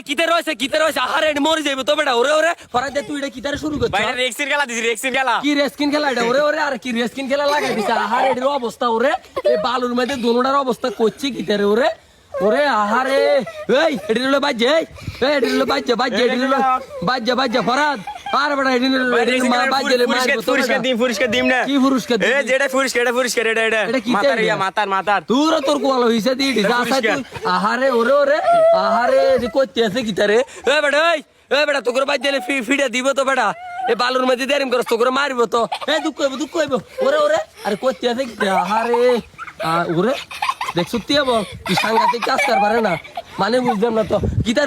ওই কিতে রয়েছে কিতে রয়েছে? আহারে মরে যাইবে তো বেটা ওরে ওরে। ফরাদ দে তুই এটা কিতারে শুরু করছিস ভাই রেক্সিন খেলা দিছিস রেক্সিন খেলা। কি রেক্সিন খেলা এটা? ওরে ওরে আর কি রেক্সিন খেলা লাগাই দিছিস আহারে এর অবস্থা ওরে। এই বালুর মধ্যে দোনোটার অবস্থা করছি কিতারে ওরে। ওরে আহারে। এই এটি বাজে বাজ্যে এই। এই বাজে বাজে বাজ্যে বাজে বাজে ফরাদ। আর বেটা এটি হলো ভাই এটি রেক্সির মা খেলা বাজ্যে লে পুরস্কার মারবো পুরস্কার। দিম পুরস্কার দিম না। কি পুরস্কার এ দিবি? যেটা পুরস্কার এটা পুরস্কার এটা এটা কি মাতার ইয়া? মাতার মাতার। দূর তোর কোয়াল হইছে দি যা তুই আহারে ওরে ওরে। আহারে যে করতে আছে কিতারে এ বেটা এই এ বেটা তোকে বাজ দিলে ফিডা দিব তো বেটা। এ বালুর মধ্যে দেরিম করস তোকে মারিব তো। এ দুঃখ হইব দুঃখ হইব। ওরে ওরে। আরে করতে আছে কি আহারে। ওরে। দেখ সত্যি হব কি সাংঘাতিক কাজ কর পারে না। মানে বুঝলাম না তো।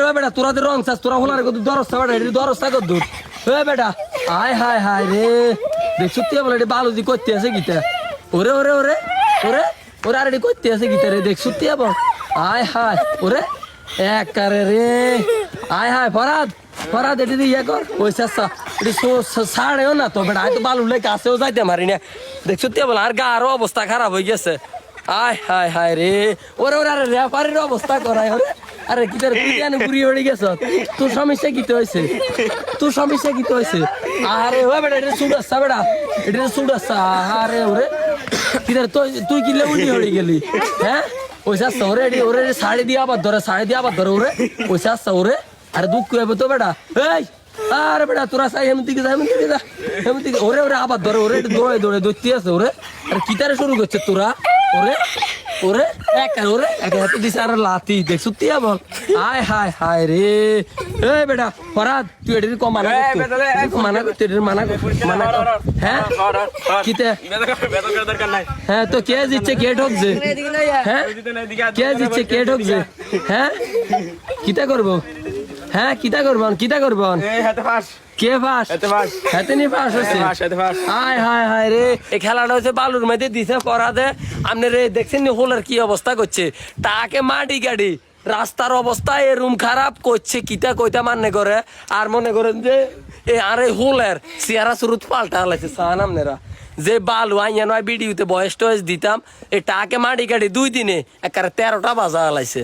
ওই বেটা তোরা রং চাস তোরা হলার দরস্তা বেটা দরস্তা কত দূর? এ বেটা হায় হায় হায় রে। দেখ, সত্যি হব এটি বালু দি করতে আছে গীতা। ওরে ওরে ওরে ওরে ওরে, আর এটি করতে আছে গীতারে দেখ, সত্যি হব হায় হায়, ওরে এক কারে রে। আয়, হায়, ফরাদ ফরাদ, এটি দিয়ে ইয়ে কর। পয়সা সা এটি সাড়েও না তো বেটা। হয়তো বালু লেগে কাছেও যাইতে মারি না। দেখ, সত্যি বল, আর গা আরও অবস্থা খারাপ হয়ে গেছে। আয়, হায় হায় রে। ওরে ওরে, আরে রেফারির অবস্থা করায়, ওরে। আরে কি তোর বিরিয়ানি ঘুরি হয়ে গেছ? তোর সমস্যা কি তো হয়েছে? তোর সমস্যা কি তো হয়েছে? আরে ও বেটা, এটা সুড আসছা বেটা। এটা সুড আসছা আরে ওরে। কি তোর, তুই তুই কি লেউনি হয়ে গেলি? হ্যাঁ? পয়সা আসছে ওরে ওরে শাড়ি দিয়ে আবার ধরে, শাড়ি দিয়ে আবার ধরে ওরে। পয়সা আসছে ওরে। আরে দুঃখ হবে তো বেটা। এই, আরে বেটা, তোরা সাই হেমন দিকে যা হেমন দিকে যা হেমন দিকে ওরে ওরে আবার ধরে, ওরে দৌড়ে দৌড়ে দৌড়তে আছে ওরে। আরে কিতারে শুরু করছে তোরা? ওরে? ওরে এক ওরে। এক হাতে দিছে আর লাতি দেখ সত্যি বল। হায় হায় হায় রে। এই বেটা ফরাদ তুই এটির কম মানা এই করতো। বেটা রে, এই মানা করতো এটির মানা কর মানা কর। হ্যাঁ? কিতে? বেতন করার দরকার নাই। হ্যাঁ তো কে জিতছে? কে ঠকছে? হ্যাঁ? দিতে নাই দিকে কে জিতছে? কে ঠকছে? হ্যাঁ? কিতা করব? হ্যাঁ কিতা করবন কিতা করবন? কে ফাঁস? হাতে নি ফাঁস হচ্ছে? হায় হায় হায় রে এই খেলাটা হচ্ছে বালুর মধ্যে দিছে পরাদে আপনি রে দেখছেন হোলের কি অবস্থা করছে? তাকে মাটি গাড়ি। রাস্তার অবস্থা এরুম খারাপ করছে কিতা কইতা মানে করে? আর মনে করেন যে এ আর এই হোলের চেহারা শুরুত পাল্টা হালাইছে সাহান আপনারা যে বালু আইয়া নয় ভিডিওতে বয়স টয়স দিতাম এই টাকে মাটি গাড়ি দুই দিনে একারে তেরোটা বাজা হালাইছে।